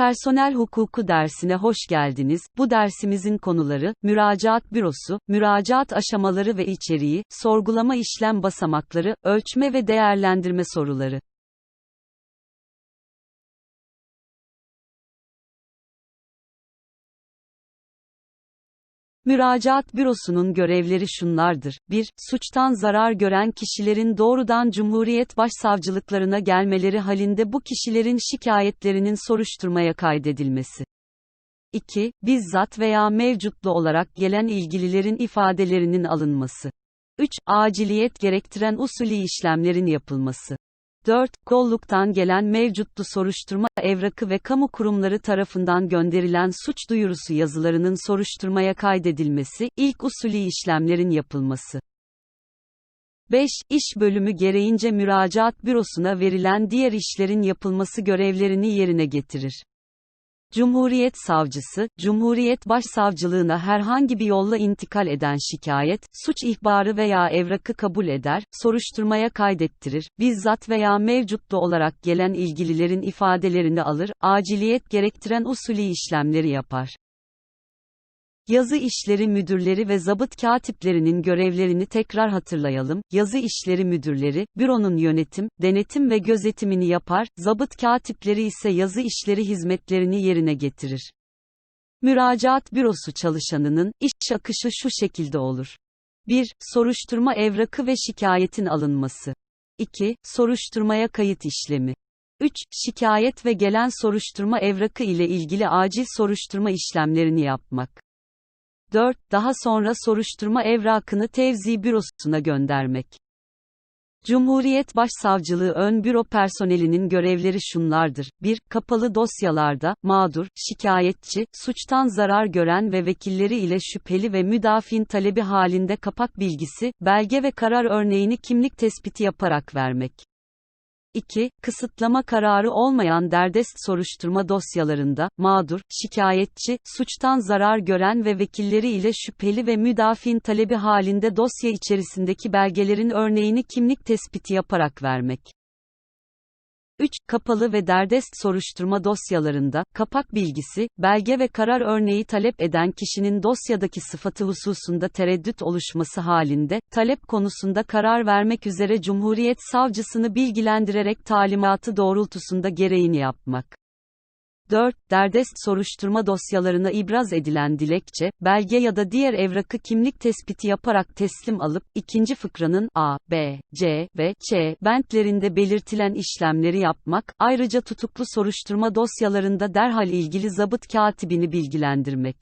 Personel hukuku dersine hoş geldiniz. Bu dersimizin konuları, müracaat bürosu, müracaat aşamaları ve içeriği, sorgulama işlem basamakları, ölçme ve değerlendirme soruları. Müracaat bürosunun görevleri şunlardır. 1. Suçtan zarar gören kişilerin doğrudan Cumhuriyet Başsavcılıklarına gelmeleri halinde bu kişilerin şikayetlerinin soruşturmaya kaydedilmesi. 2. Bizzat veya mevcutlu olarak gelen ilgililerin ifadelerinin alınması. 3. Aciliyet gerektiren usulü işlemlerin yapılması. 4. Kolluktan gelen mevcutlu soruşturma evrakı ve kamu kurumları tarafından gönderilen suç duyurusu yazılarının soruşturmaya kaydedilmesi, ilk usulü işlemlerin yapılması. 5. İş bölümü gereğince müracaat bürosuna verilen diğer işlerin yapılması görevlerini yerine getirir. Cumhuriyet Savcısı, Cumhuriyet Başsavcılığına herhangi bir yolla intikal eden şikayet, suç ihbarı veya evrakı kabul eder, soruşturmaya kaydettirir, bizzat veya mevcutlu olarak gelen ilgililerin ifadelerini alır, aciliyet gerektiren usulü işlemleri yapar. Yazı işleri müdürleri ve zabıt katiplerinin görevlerini tekrar hatırlayalım. Yazı işleri müdürleri, büronun yönetim, denetim ve gözetimini yapar, zabıt katipleri ise yazı işleri hizmetlerini yerine getirir. Müracaat bürosu çalışanının, iş akışı şu şekilde olur. 1. Soruşturma evrakı ve şikayetin alınması. 2. Soruşturmaya kayıt işlemi. 3. Şikayet ve gelen soruşturma evrakı ile ilgili acil soruşturma işlemlerini yapmak. 4. Daha sonra soruşturma evrakını tevzi bürosuna göndermek. Cumhuriyet Başsavcılığı ön büro personelinin görevleri şunlardır. 1. Kapalı dosyalarda, mağdur, şikayetçi, suçtan zarar gören ve vekilleri ile şüpheli ve müdafin talebi halinde kapak bilgisi, belge ve karar örneğini kimlik tespiti yaparak vermek. 2. Kısıtlama kararı olmayan derdest soruşturma dosyalarında, mağdur, şikayetçi, suçtan zarar gören ve vekilleri ile şüpheli ve müdafin talebi halinde dosya içerisindeki belgelerin örneğini kimlik tespiti yaparak vermek. 3. Kapalı ve derdest soruşturma dosyalarında, kapak bilgisi, belge ve karar örneği talep eden kişinin dosyadaki sıfatı hususunda tereddüt oluşması halinde, talep konusunda karar vermek üzere Cumhuriyet Savcısını bilgilendirerek talimatı doğrultusunda gereğini yapmak. 4. Derdest soruşturma dosyalarına ibraz edilen dilekçe, belge ya da diğer evrakı kimlik tespiti yaparak teslim alıp, ikinci fıkranın A, B, C ve Ç bentlerinde belirtilen işlemleri yapmak, ayrıca tutuklu soruşturma dosyalarında derhal ilgili zabıt katibini bilgilendirmek.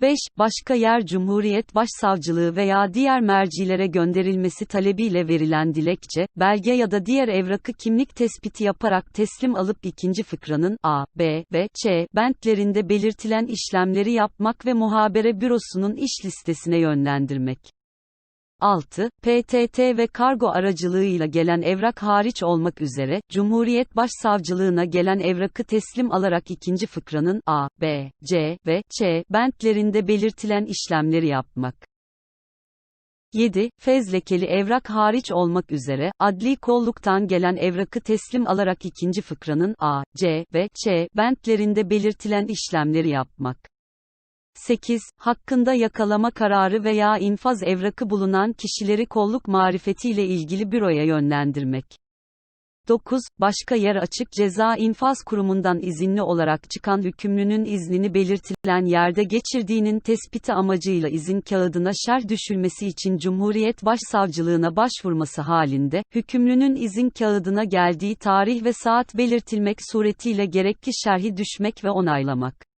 5. Başka yer Cumhuriyet Başsavcılığı veya diğer mercilere gönderilmesi talebiyle verilen dilekçe, belge ya da diğer evrakı kimlik tespiti yaparak teslim alıp ikinci fıkranın A, B ve Ç bentlerinde belirtilen işlemleri yapmak ve muhabere bürosunun iş listesine yönlendirmek. 6. PTT ve kargo aracılığıyla gelen evrak hariç olmak üzere, Cumhuriyet Başsavcılığına gelen evrakı teslim alarak ikinci fıkranın A, B, C ve Ç bentlerinde belirtilen işlemleri yapmak. 7. Fezlekeli evrak hariç olmak üzere, adli kolluktan gelen evrakı teslim alarak ikinci fıkranın A, C ve Ç bentlerinde belirtilen işlemleri yapmak. 8. Hakkında yakalama kararı veya infaz evrakı bulunan kişileri kolluk marifetiyle ilgili büroya yönlendirmek. 9. Başka yer açık ceza infaz kurumundan izinli olarak çıkan hükümlünün iznini belirtilen yerde geçirdiğinin tespiti amacıyla izin kağıdına şer düşülmesi için Cumhuriyet Başsavcılığına başvurması halinde, hükümlünün izin kağıdına geldiği tarih ve saat belirtilmek suretiyle gerekli şerhi düşmek ve onaylamak.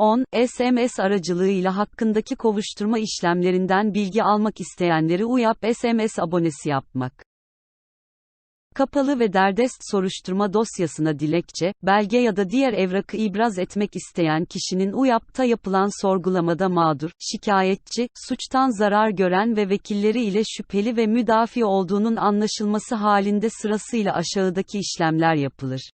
10. SMS aracılığıyla hakkındaki kovuşturma işlemlerinden bilgi almak isteyenleri UYAP SMS abonesi yapmak. Kapalı ve derdest soruşturma dosyasına dilekçe, belge ya da diğer evrakı ibraz etmek isteyen kişinin UYAP'ta yapılan sorgulamada mağdur, şikayetçi, suçtan zarar gören ve vekilleri ile şüpheli ve müdafi olduğunun anlaşılması halinde sırasıyla aşağıdaki işlemler yapılır.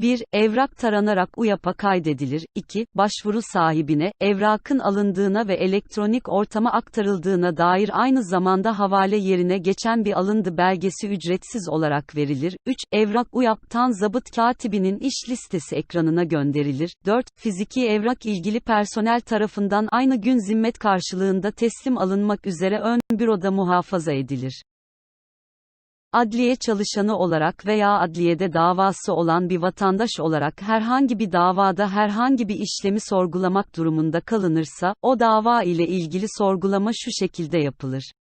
1. Evrak taranarak UYAP'a kaydedilir. 2. Başvuru sahibine, evrakın alındığına ve elektronik ortama aktarıldığına dair aynı zamanda havale yerine geçen bir alındı belgesi ücretsiz olarak verilir. 3. Evrak UYAP'tan zabıt katibinin iş listesi ekranına gönderilir. 4. Fiziki evrak ilgili personel tarafından aynı gün zimmet karşılığında teslim alınmak üzere ön büroda muhafaza edilir. Adliye çalışanı olarak veya adliyede davası olan bir vatandaş olarak herhangi bir davada herhangi bir işlemi sorgulamak durumunda kalınırsa, o dava ile ilgili sorgulama şu şekilde yapılır.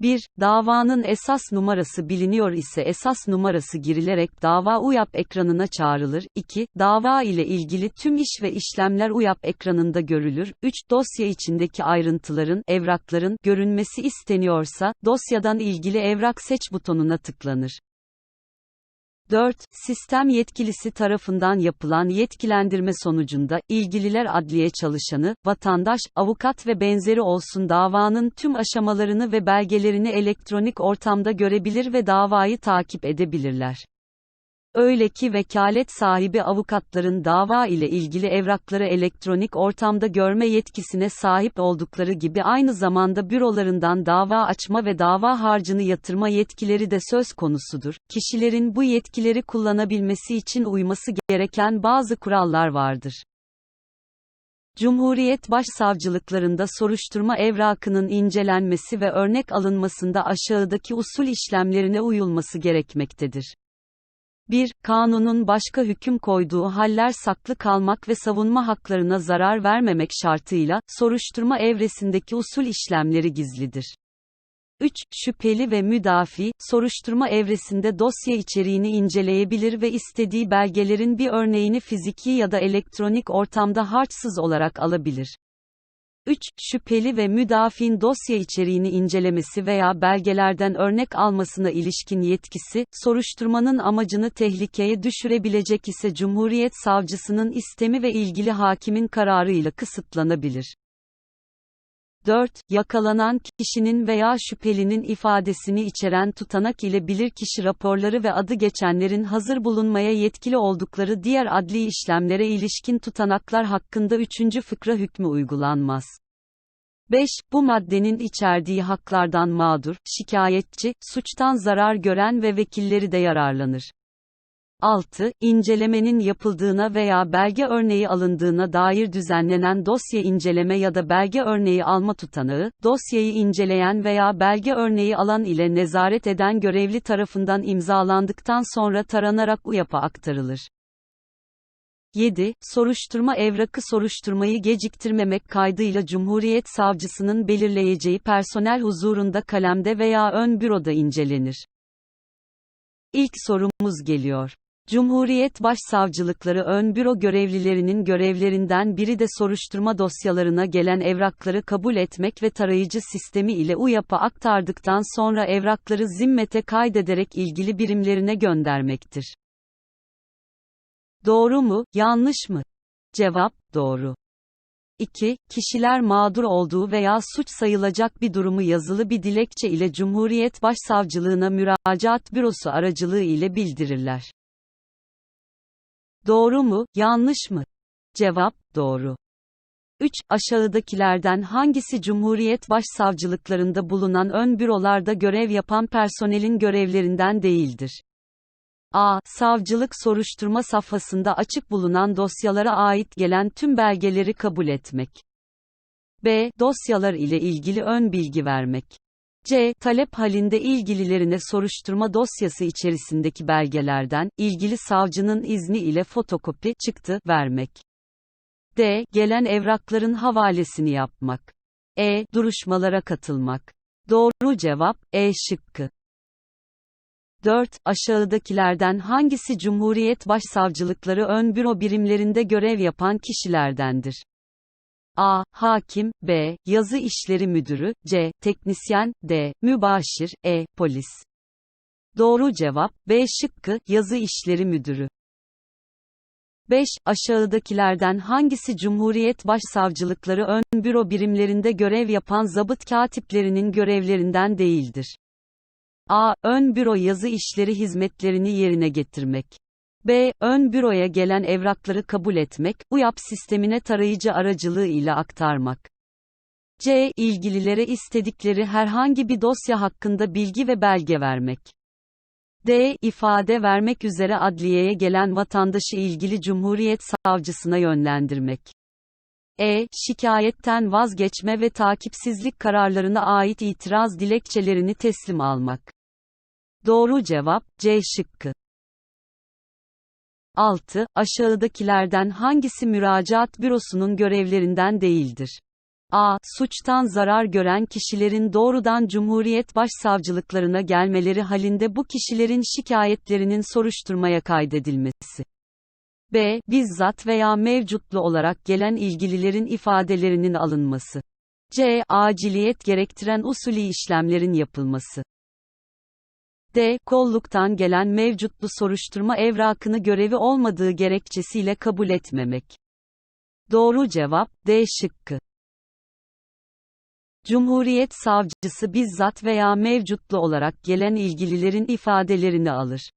1. Davanın esas numarası biliniyor ise esas numarası girilerek dava UYAP ekranına çağrılır. 2. Dava ile ilgili tüm iş ve işlemler UYAP ekranında görülür. 3. Dosya içindeki ayrıntıların, evrakların görünmesi isteniyorsa, dosyadan ilgili evrak seç butonuna tıklanır. 4. Sistem yetkilisi tarafından yapılan yetkilendirme sonucunda, ilgililer adliye çalışanı, vatandaş, avukat ve benzeri olsun davanın tüm aşamalarını ve belgelerini elektronik ortamda görebilir ve davayı takip edebilirler. Öyle ki vekalet sahibi avukatların dava ile ilgili evrakları elektronik ortamda görme yetkisine sahip oldukları gibi aynı zamanda bürolarından dava açma ve dava harcını yatırma yetkileri de söz konusudur. Kişilerin bu yetkileri kullanabilmesi için uyması gereken bazı kurallar vardır. Cumhuriyet Başsavcılıklarında soruşturma evrakının incelenmesi ve örnek alınmasında aşağıdaki usul işlemlerine uyulması gerekmektedir. 1. Kanunun başka hüküm koyduğu haller saklı kalmak ve savunma haklarına zarar vermemek şartıyla, soruşturma evresindeki usul işlemleri gizlidir. 3. Şüpheli ve müdafi, soruşturma evresinde dosya içeriğini inceleyebilir ve istediği belgelerin bir örneğini fiziki ya da elektronik ortamda harçsız olarak alabilir. 3. Şüpheli ve müdafin dosya içeriğini incelemesi veya belgelerden örnek almasına ilişkin yetkisi, soruşturmanın amacını tehlikeye düşürebilecek ise Cumhuriyet Savcısının istemi ve ilgili hakimin kararıyla kısıtlanabilir. 4. Yakalanan kişinin veya şüphelinin ifadesini içeren tutanak ile bilirkişi raporları ve adı geçenlerin hazır bulunmaya yetkili oldukları diğer adli işlemlere ilişkin tutanaklar hakkında 3. fıkra hükmü uygulanmaz. 5. Bu maddenin içerdiği haklardan mağdur, şikayetçi, suçtan zarar gören ve vekilleri de yararlanır. 6. İncelemenin yapıldığına veya belge örneği alındığına dair düzenlenen dosya inceleme ya da belge örneği alma tutanağı, dosyayı inceleyen veya belge örneği alan ile nezaret eden görevli tarafından imzalandıktan sonra taranarak UYAP'a aktarılır. 7. Soruşturma evrakı soruşturmayı geciktirmemek kaydıyla Cumhuriyet Savcısının belirleyeceği personel huzurunda kalemde veya ön büroda incelenir. İlk sorumuz geliyor. Cumhuriyet Başsavcılıkları ön büro görevlilerinin görevlerinden biri de soruşturma dosyalarına gelen evrakları kabul etmek ve tarayıcı sistemi ile UYAP'a aktardıktan sonra evrakları zimmete kaydederek ilgili birimlerine göndermektir. Doğru mu, yanlış mı? Cevap, doğru. 2. Kişiler mağdur olduğu veya suç sayılacak bir durumu yazılı bir dilekçe ile Cumhuriyet Başsavcılığına müracaat bürosu aracılığı ile bildirirler. Doğru mu, yanlış mı? Cevap, doğru. 3. Aşağıdakilerden hangisi Cumhuriyet Başsavcılıklarında bulunan ön bürolarda görev yapan personelin görevlerinden değildir? A. Savcılık soruşturma safhasında açık bulunan dosyalara ait gelen tüm belgeleri kabul etmek. B. Dosyalar ile ilgili ön bilgi vermek. C. Talep halinde ilgililerine soruşturma dosyası içerisindeki belgelerden, ilgili savcının izni ile fotokopi, çıktı, vermek. D. Gelen evrakların havalesini yapmak. E. Duruşmalara katılmak. Doğru cevap, E şıkkı. 4. Aşağıdakilerden hangisi Cumhuriyet Başsavcılıkları ön büro birimlerinde görev yapan kişilerdendir? A. Hakim, B. Yazı İşleri Müdürü, C. Teknisyen, D. Mübaşir, E. Polis. Doğru cevap, B şıkkı, Yazı İşleri Müdürü. 5. Aşağıdakilerden hangisi Cumhuriyet Başsavcılıkları ön büro birimlerinde görev yapan zabıt katiplerinin görevlerinden değildir? A. Ön büro yazı işleri hizmetlerini yerine getirmek. B. Ön büroya gelen evrakları kabul etmek, UYAP sistemine tarayıcı aracılığı ile aktarmak. C. İlgililere istedikleri herhangi bir dosya hakkında bilgi ve belge vermek. D. ifade vermek üzere adliyeye gelen vatandaşı ilgili Cumhuriyet Savcısına yönlendirmek. E. Şikayetten vazgeçme ve takipsizlik kararlarına ait itiraz dilekçelerini teslim almak. Doğru cevap C şıkkı. 6. Aşağıdakilerden hangisi müracaat bürosunun görevlerinden değildir? A. Suçtan zarar gören kişilerin doğrudan Cumhuriyet Başsavcılıklarına gelmeleri halinde bu kişilerin şikayetlerinin soruşturmaya kaydedilmesi. B. Bizzat veya mevcutlu olarak gelen ilgililerin ifadelerinin alınması. C. Aciliyet gerektiren usulü işlemlerin yapılması. D. Kolluktan gelen mevcutlu soruşturma evrakını görevi olmadığı gerekçesiyle kabul etmemek. Doğru cevap D şıkkı. Cumhuriyet savcısı bizzat veya mevcutlu olarak gelen ilgililerin ifadelerini alır.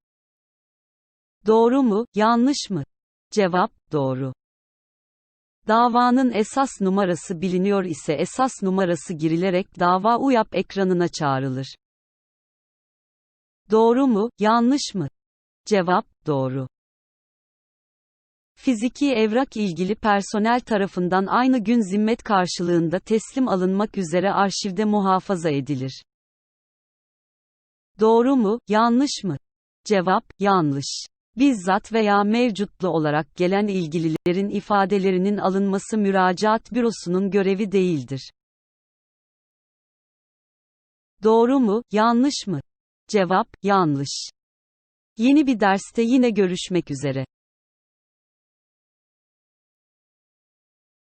Doğru mu, yanlış mı? Cevap, doğru. Davanın esas numarası biliniyor ise esas numarası girilerek dava UYAP ekranına çağrılır. Doğru mu, yanlış mı? Cevap, doğru. Fiziki evrak ilgili personel tarafından aynı gün zimmet karşılığında teslim alınmak üzere arşivde muhafaza edilir. Doğru mu, yanlış mı? Cevap, yanlış. Bizzat veya mevcutlu olarak gelen ilgililerin ifadelerinin alınması müracaat bürosunun görevi değildir. Doğru mu, yanlış mı? Cevap, yanlış. Yeni bir derste yine görüşmek üzere.